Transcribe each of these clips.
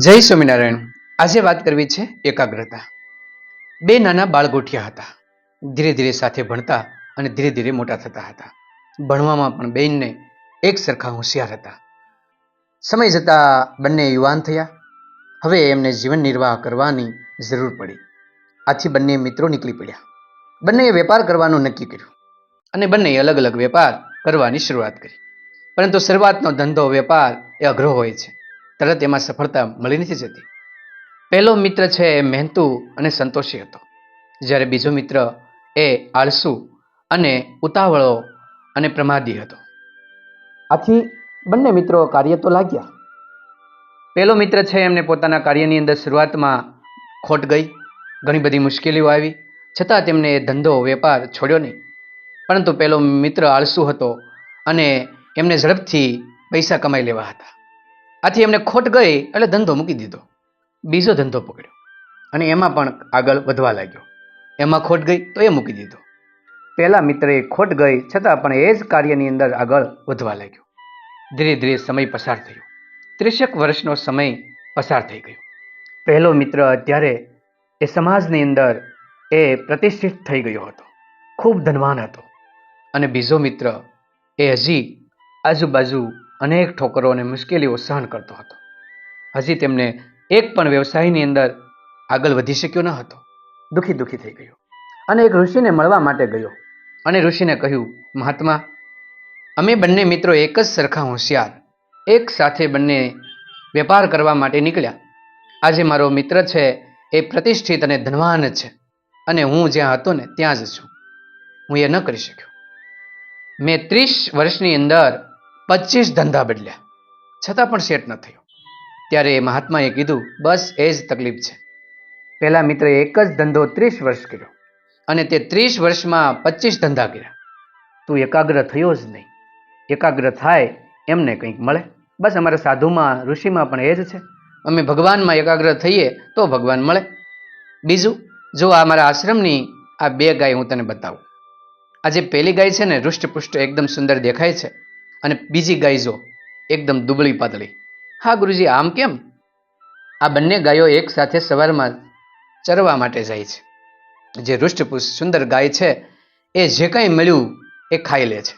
જય સ્વામિનારાયણ. આજે વાત કરવી છે એકાગ્રતા. બે નાના બાળ ગોઠિયા હતા. ધીરે ધીરે સાથે ભણતા અને ધીરે ધીરે મોટા થતા હતા. ભણવામાં પણ બેનને એક સરખા હોશિયાર હતા. સમય જતાં બંને યુવાન થયા. હવે એમને જીવન નિર્વાહ કરવાની જરૂર પડી. આથી બંને મિત્રો નીકળી પડ્યા. બંનેએ વેપાર કરવાનું નક્કી કર્યું અને બંનેએ અલગ અલગ વેપાર કરવાની શરૂઆત કરી. પરંતુ શરૂઆતનો ધંધો વેપાર એ અઘરો હોય છે. તરત એમાં સફળતા મળી નથી જતી. પહેલો મિત્ર છે એ મહેનતુ અને સંતોષી હતો. જ્યારે બીજો મિત્ર એ આળસુ અને ઉતાવળો અને પ્રમાદી હતો. આથી બંને મિત્રો કાર્ય તો લાગ્યા. પહેલો મિત્ર છે એમને પોતાના કાર્યની અંદર શરૂઆતમાં ખોટ ગઈ ઘણી બધી મુશ્કેલીઓ આવી છતાં તેમને એ ધંધો વેપાર છોડ્યો નહીં. પરંતુ પેલો મિત્ર આળસુ હતો અને એમને ઝડપથી પૈસા કમાઈ લેવા હતા. આથી એમને ખોટ ગઈ એટલે ધંધો મૂકી દીધો. બીજો ધંધો પકડ્યો અને એમાં પણ આગળ વધવા લાગ્યો. એમાં ખોટ ગઈ તો એ મૂકી દીધો. પહેલા મિત્રએ ખોટ ગઈ છતાં પણ એ જ કાર્યની અંદર આગળ વધવા લાગ્યો. ધીરે ધીરે સમય પસાર થયો. ત્રીસેક વર્ષનો સમય પસાર થઈ ગયો. પહેલો મિત્ર અત્યારે એ સમાજની અંદર એ પ્રતિષ્ઠિત થઈ ગયો હતો. ખૂબ ધનવાન હતો. અને બીજો મિત્ર એ હજી આજુબાજુ અનેક ઠોકરો અને મુશ્કેલીઓ સહન કરતો હતો. હજી તેમને એક પણ વ્યવસાયની અંદર આગળ વધી શક્યો ન હતો. દુઃખી દુઃખી થઈ ગયો. અને એક ઋષિને મળવા માટે ગયો. અને ઋષિને કહ્યું, મહાત્મા, અમે બંને મિત્રો એક જ સરખા હોશિયાર, એક સાથે બંને વેપાર કરવા માટે નીકળ્યા. આજે મારો મિત્ર છે, એ પ્રતિષ્ઠિત અને ધનવાન છે, અને હું જ્યાં હતો ને, ત્યાં જ છું. હું એ ન કરી શક્યો. મેં ત્રીસ વર્ષની અંદર પચીસ ધંધા બદલ્યા. છતાં પણ સેટ ન થયો. ત્યારે એ મહાત્માએ કીધું, બસ એ જ તકલીફ છે. પહેલા મિત્રએ એક જ ધંધો ત્રીસ વર્ષ કર્યો અને તે ત્રીસ વર્ષમાં પચીસ ધંધા કર્યા. તું એકાગ્ર થયો જ નહીં. એકાગ્ર થાય એમને કંઈક મળે. બસ અમારા સાધુમાં, ઋષિમાં પણ એ જ છે. અમે ભગવાનમાં એકાગ્ર થઈએ તો ભગવાન મળે. બીજું, જો આ મારા આશ્રમની આ બે ગાય હું તને બતાવું. આ જે પહેલી ગાય છે ને, હૃષ્ટપુષ્ટ, એકદમ સુંદર દેખાય છે. અને બીજી ગાય જો એકદમ દુબળી પાતળી. હા, ગુરુજી, આમ કેમ? આ બંને ગાયો એકસાથે સવારમાં ચરવા માટે જાય છે. જે રૃષ્ટપુષ્ટ સુંદર ગાય છે, એ જે કંઈ મળ્યું, એ ખાઈ લે છે.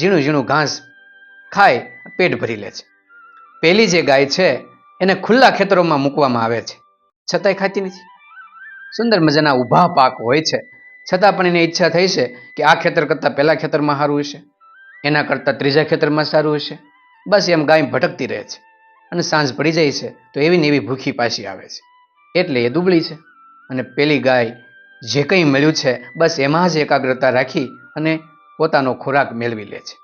ઝીણું ઝીણું ઘાસ ખાય, પેટ ભરી લે છે. પહેલી જે ગાય છે, એને ખુલ્લા ખેતરોમાં મૂકવામાં આવે છે. છતાંય ખાતી નથી. સુંદર મજાના ઊભા પાક હોય છે. છતાં પણ એને ઈચ્છા થઈ છે કે આ ખેતર કરતાં પહેલા ખેતરમાં સારું હશે. એના કરતાં ત્રીજા ખેતરમાં સારું હશે. બસ એમ ગાય ભટકતી રહે છે અને સાંજ પડી જાય છે તો એવી ને એવી ભૂખી પાછી આવે છે. એટલે એ દુબળી છે અને પેલી ગાય જે કંઈ મળ્યું છે બસ એમાં જ એકાગ્રતા રાખી અને પોતાનો ખોરાક મેળવી લે છે.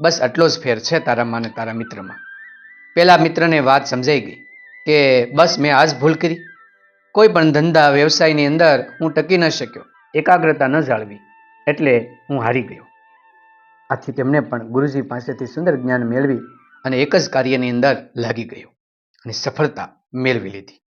બસ આટલો જ ફેર છે તારામાં અને તારા મિત્રમાં. પેલા મિત્રને વાત સમજાઈ ગઈ કે બસ મેં આ જ ભૂલ કરી. કોઈ પણ ધંધા વ્યવસાયની અંદર હું ટકી ન શક્યો. એકાગ્રતા ન જાળવી. એટલે હું હારી ગયો. આથી તેમને પણ ગુરુજી પાસેથી સુંદર જ્ઞાન મેળવી અને એક જ કાર્યની અંદર લાગી ગયો અને સફળતા મેળવી લીધી.